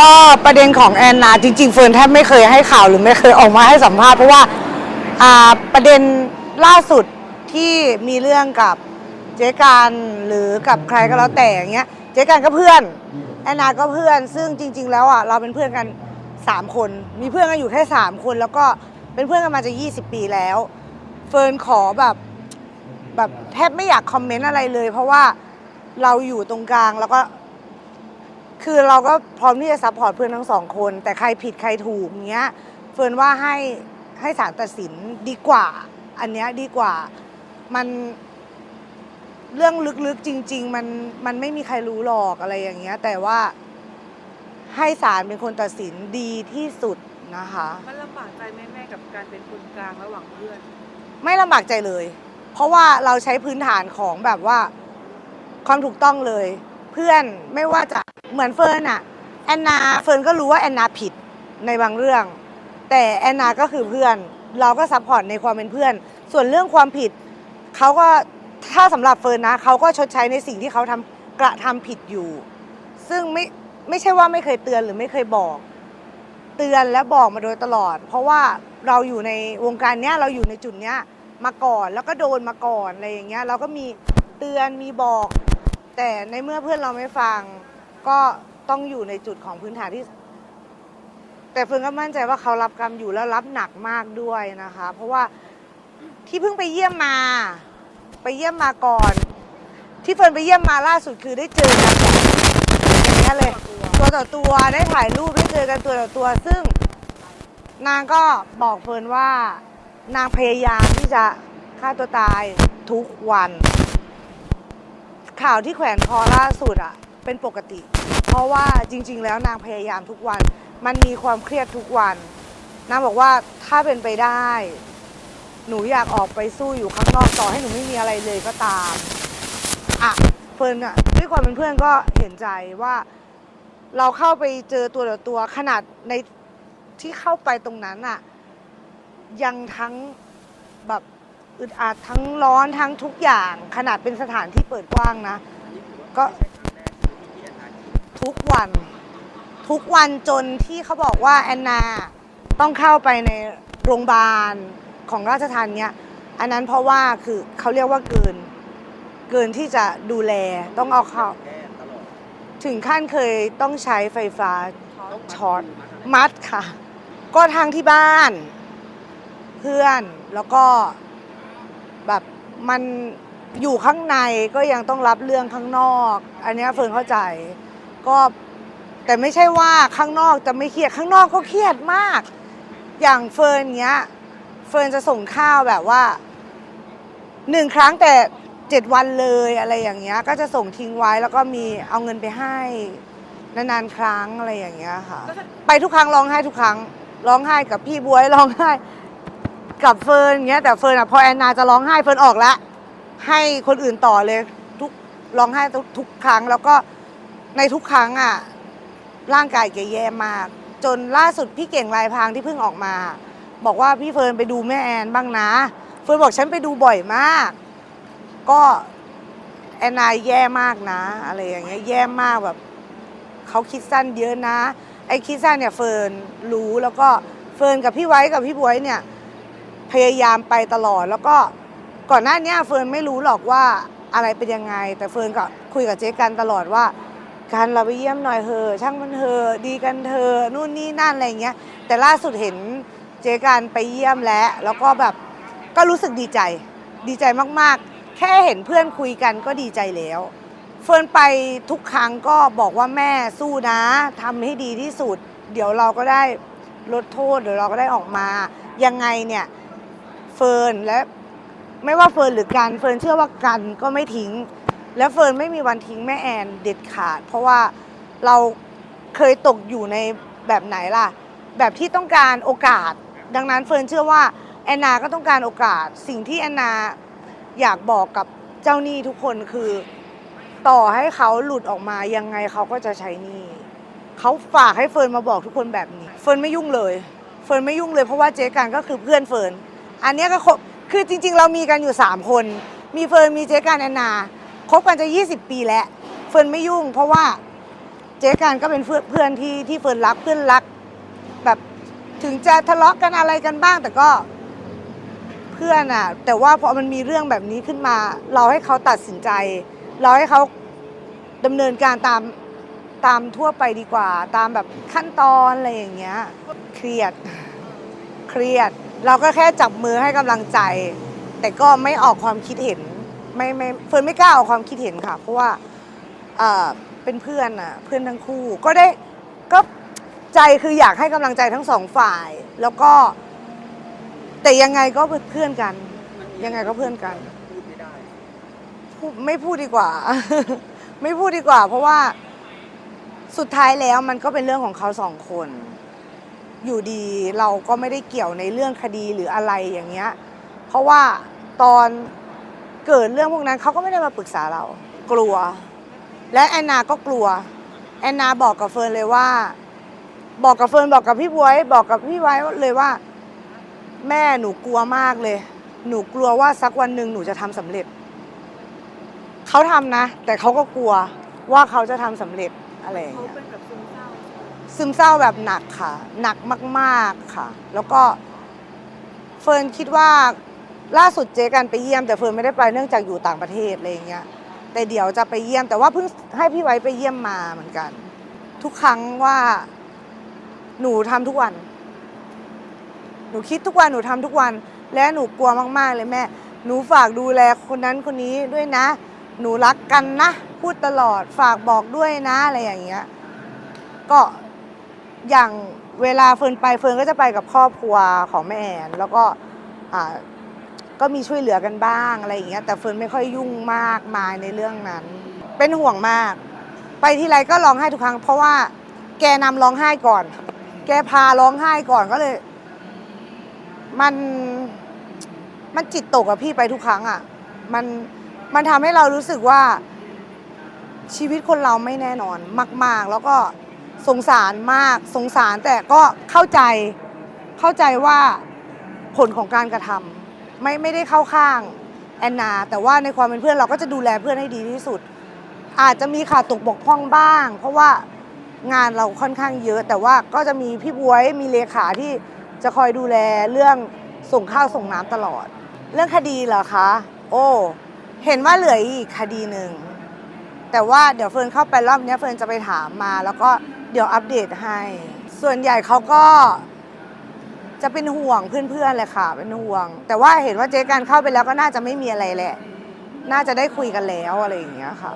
ก็ประเด็นของแอนนาจริง ๆ เฟิร์นแทบไม่เคยให้ข่าวหรือไม่เคยออกมาให้สัมภาษณ์เพราะว่าอ่าประเด็นล่าสุดที่มีเรื่องกับเจ๊การหรือกับใครก็แล้วแต่อย่างเงี้ยเจ๊การก็เพื่อนแอนนาก็เพื่อน ซึ่งจริง ๆ แล้วอะเราเป็นเพื่อนกัน 3 คน มีเพื่อนกันอยู่แค่ 3 คน แล้วก็เป็นเพื่อนกันมาจะ 20 ปีแล้ว เฟิร์นขอแบบแบบแทบไม่อยากคอมเมนต์อะไรเลย เพราะว่าเราอยู่ตรงกลางแล้วก็ คือเราก็พร้อมที่จะซัพพอร์ตเพื่อนทั้งสองคน แต่ใครผิดใครถูกเงี้ยเฟิร์นว่าให้ให้ศาลตัดสินดีกว่า อันเนี้ยดีกว่ามันเรื่องลึกๆจริง ๆ มันมันไม่มีใครรู้หรอกอะไรอย่างเงี้ย แต่ว่าให้ศาลเป็นคนตัดสินดีที่สุดนะคะ มันลำบากใจไหมแม่กับการเป็นคนกลางระหว่างเพื่อนไม่ลำบากใจเลย เพราะว่าเราใช้พื้นฐานของแบบว่า ความถูกต้องเลย เพื่อนไม่ว่าจะเห มือนเฟิร์นอะแอนนาเฟิร์นก็รู้ว่าแอนนาผิดในบางเรื่อง แต่แอนนาก็คือเพื่อน เราก็ซัพพอร์ตในความเป็นเพื่อน ส่วนเรื่องความผิดเขาก็ถ้าสำหรับเฟิร์นนะเขาก็ชดใช้ในสิ่งที่เขาทำกระทำผิดอยู่ ซึ่งไม่ไม่ใช่ว่าไม่เคยเตือนหรือไม่เคยบอก เตือนและบอกมาโดยตลอด เพราะว่าเราอยู่ในวงการเนี้ยเราอยู่ในจุดเนี้ยมาก่อนแล้วก็โดนมาก่อนอะไรอย่างเงี้ยเราก็มีเตือนมีบอก แต่ในเมื่อเพื่อนเราไม่ฟัง ก็ต้องอยู่ในจุดของพื้นฐานที่ แต่เฟิร์นก็มั่นใจว่าเขารับกรรมอยู่แล้วรับหนักมากด้วยนะคะ เพราะว่าที่เพิ่งไปเยี่ยมมา ไปเยี่ยมมาก่อน ที่เฟิร์นไปเยี่ยมมาล่าสุดคือได้เจอกันอย่างเงี้ยเลย ตัวต่อตัวได้ถ่ายรูปได้เจอกันตัวต่อตัว ซึ่ง นางก็บอกเฟิร์นว่านางพยายามที่จะฆ่าตัวตายทุกวัน ข่าวที่แขวนคอล่าสุดอะ เป็นปกติ เพราะว่าจริง ๆ แล้วนางพยายามทุกวัน มันมีความเครียดทุกวัน นางบอกว่าถ้าเป็นไปได้ หนูอยากออกไปสู้อยู่ข้างนอกต่อให้หนูไม่มีอะไรเลยก็ตามอะเฟิร์นอะด้วยความเป็นเพื่อนก็เห็นใจว่า เราเข้าไปเจอตัวต่อตัวขนาดในที่เข้าไปตรงนั้นอะ ยังทั้งแบบอึดอัดทั้งร้อนทั้งทุกอย่าง ขนาดเป็นสถานที่เปิดกว้างนะ ก็ ทุกวัน ทุกวันจนที่เขาบอกว่าแอนนาต้องเข้าไปในโรงพยาบาลของราชทันเนี้ยอันนั้นเพราะว่าคือเขาเรียกว่าเกิน เกินที่จะดูแลต้องเอาเข้าถึงขั้นเคยต้องใช้ไฟฟ้าช็อตมัดค่ะ ก็ทางที่บ้าน เพื่อนแล้วก็แบบมันอยู่ข้างในก็ยังต้องรับเรื่องข้างนอก อันนี้เฟิร์นเข้าใจ ก็แต่ไม่ใช่ว่าข้างนอกจะไม่เครียดข้างนอกก็เครียดมาก อย่างเฟิร์นเนี้ย เฟิร์นจะส่งข้าวแบบว่าหนึ่งครั้งแต่เจ็ดวันเลยอะไรอย่างเงี้ย ก็จะส่งทิ้งไว้แล้วก็มีเอาเงินไปให้นานๆครั้งอะไรอย่างเงี้ยค่ะ ไปทุกครั้งร้องไห้ทุกครั้งร้องไห้กับพี่บวยร้องไห้ กับเฟิร์นเงี้ยแต่เฟิร์นอะพอแอนนาจะร้องไห้เฟิร์นออกล้วให้คนอื่นต่อเลยทุกร้องไห้ทุกทุกครั้งแล้วก็ ในทุกครั้งอะร่างกายแกแย่มาก จนล่าสุดพี่เก่งลายพรางที่เพิ่งออกมา บอกว่าพี่เฟิร์นไปดูแม่แอนบ้างนะ เฟิร์นบอกฉันไปดูบ่อยมาก ก็แอนนาแย่มากนะ อะไรอย่างเงี้ยแย่มากแบบเขาคิดสั้นเยอะนะ ไอ้คิดสั้นเนี่ยเฟิร์นรู้แล้วก็เฟิร์นกับพี่ไว้กับพี่บวยเนี่ยพยายามไปตลอดแล้วก็ก่อนหน้านี้เฟิร์นไม่รู้หรอกว่าอะไรเป็นยังไง แต่เฟิร์นก็คุยกับเจ๊กันตลอดว่า การเราไปเยี่ยมหน่อยเถอะช่างมันเถอะดีกันเถอะนู่นนี่นั่นอะไรเงี้ย แต่ล่าสุดเห็นเจ๊กันไปเยี่ยมแล้ว แล้วก็แบบก็รู้สึกดีใจ ดีใจมากๆ แค่เห็นเพื่อนคุยกันก็ดีใจแล้ว เฟิร์นไปทุกครั้งก็บอกว่าแม่สู้นะทำให้ดีที่สุด เดี๋ยวเราก็ได้ลดโทษเดี๋ยวเราก็ได้ออกมายังไงเนี่ยเฟิร์นและไม่ว่าเฟิร์นหรือกันเฟิร์นเชื่อว่ากันก็ไม่ทิ้ง และเฟิร์นไม่มีวันทิ้งแม่แอนเด็ดขาด เพราะว่าเราเคยตกอยู่ในแบบไหนล่ะ แบบที่ต้องการโอกาส ดังนั้นเฟิร์นเชื่อว่าแอนนาก็ต้องการโอกาส สิ่งที่แอนนาอยากบอกกับเจ้าหนี้ทุกคนคือ ต่อให้เขาหลุดออกมายังไงเขาก็จะใช้หนี้เขาฝากให้เฟิร์นมาบอกทุกคนแบบนี้ เฟิร์นไม่ยุ่งเลย เฟิร์นไม่ยุ่งเลยเพราะว่าเจ๊กันก็คือเพื่อนเฟิร์นอันนี้ก็คบคือจริง ๆ เรามีกันอยู่ 3 คน มีเฟิร์นมีเจ๊การแอนนา คบกันจะ 20 ปีแล้ว เฟิร์นไม่ยุ่ง เพราะว่าเจ๊การก็เป็นเพื่อนที่ที่เฟิร์นรักเพื่อนรัก แบบถึงจะทะเลาะกันอะไรกันบ้าง แต่ก็เพื่อนอะแต่ว่าพอมันมีเรื่องแบบนี้ขึ้นมา เราให้เขาตัดสินใจ เราให้เขาดำเนินการตามตามทั่วไปดีกว่า ตามแบบขั้นตอนอะไรอย่างเงี้ยเครียดเครียด เราก็แค่จับมือให้กำลังใจ แต่ก็ไม่ออกความคิดเห็น ไม่ไม่เฟิร์นไม่กล้าออกความคิดเห็นค่ะ เพราะว่าเอ่อเป็นเพื่อนอะเพื่อนทั้งคู่ก็ได้ก็ใจคืออยากให้กำลังใจทั้งสองฝ่าย แล้วก็ แต่ยังไงก็เพื่อนกัน ยังไงก็เพื่อนกัน พูดไม่ได้ พูดไม่พูดดีกว่า ไม่พูดดีกว่า เพราะว่าสุดท้ายแล้วมันก็เป็นเรื่องของเขาสองคน อยู่ดีเราก็ไม่ได้เกี่ยวในเรื่องคดีหรืออะไรอย่างเงี้ย เพราะว่าตอน เกิดเรื่องพวกนั้นเขาก็ไม่ได้มาปรึกษาเรา กลัว และแอนนาก็กลัว แอนนาบอกกับเฟิร์นเลยว่า บอกกับเฟิร์นบอกกับพี่บวย บอกกับพี่ไว้เลยว่า แม่หนูกลัวมากเลย หนูกลัวว่าสักวันหนึ่งหนูจะทำสำเร็จเขาทำนะ แต่เขาก็กลัวว่าเขาจะทำสำเร็จอะไรอย่างเงี้ยเป็นแบบซึมเศร้าซึมเศร้าแบบหนักค่ะ หนักมาก ๆค่ะ แล้วก็เฟิร์นคิดว่า ล่าสุดเจ๊กันไปเยี่ยมแต่เฟิร์นไม่ได้ไปเนื่องจากอยู่ต่างประเทศอะไรอย่างเงี้ยแต่เดี๋ยวจะไปเยี่ยม แต่ว่าเพิ่งให้พี่ไว้ไปเยี่ยมมาเหมือนกัน ทุกครั้งว่า หนูทำทุกวัน หนูคิดทุกวันหนูทำทุกวัน และหนูกลัวมากๆเลยแม่ หนูฝากดูแลคนนั้นคนนี้ด้วยนะ หนูรักกันนะพูดตลอดฝากบอกด้วยนะอะไรอย่างเงี้ยก็อย่างเวลาเฟิร์นไปเฟิร์นก็จะไปกับครอบครัวของแม่แอนแล้วก็อ่า ก็มีช่วยเหลือกันบ้างอะไรอย่างเงี้ยแต่เฟิร์นไม่ค่อยยุ่งมากมายในเรื่องนั้น เป็นห่วงมาก ไปที่ไรก็ร้องไห้ทุกครั้ง เพราะว่าแกนำร้องไห้ก่อน แกพาร้องไห้ก่อนก็เลย มันมันจิตตกอะพี่ไปทุกครั้งอะมันมันทำให้เรารู้สึกว่าชีวิตคนเราไม่แน่นอนมาก ๆ แล้วก็สงสารมากสงสารแต่ก็เข้าใจเข้าใจว่าผลของการกระทำ ไม่ไม่ได้เข้าข้างแอนนา แต่ว่าในความเป็นเพื่อนเราก็จะดูแลเพื่อนให้ดีที่สุด อาจจะมีขาดตกบกพร่องบ้าง เพราะว่างานเราค่อนข้างเยอะ แต่ว่าก็จะมีพี่บวยมีเลขาที่จะคอยดูแลเรื่องส่งข้าวส่งน้ำตลอด เรื่องคดีเหรอคะ โอ้เห็นว่าเหลืออีกคดีหนึ่งแต่ว่าเดี๋ยวเฟิร์นเข้าไปรอบนี้เฟิร์นจะไปถามมา แล้วก็เดี๋ยวอัปเดตให้ ส่วนใหญ่เขาก็ จะเป็นห่วงเพื่อนๆเลยค่ะ เป็นห่วง แต่ว่าเห็นว่าเจ๊การเข้าไปแล้วก็น่าจะไม่มีอะไรแหละ น่าจะได้คุยกันแล้วอะไรอย่างเงี้ยค่ะ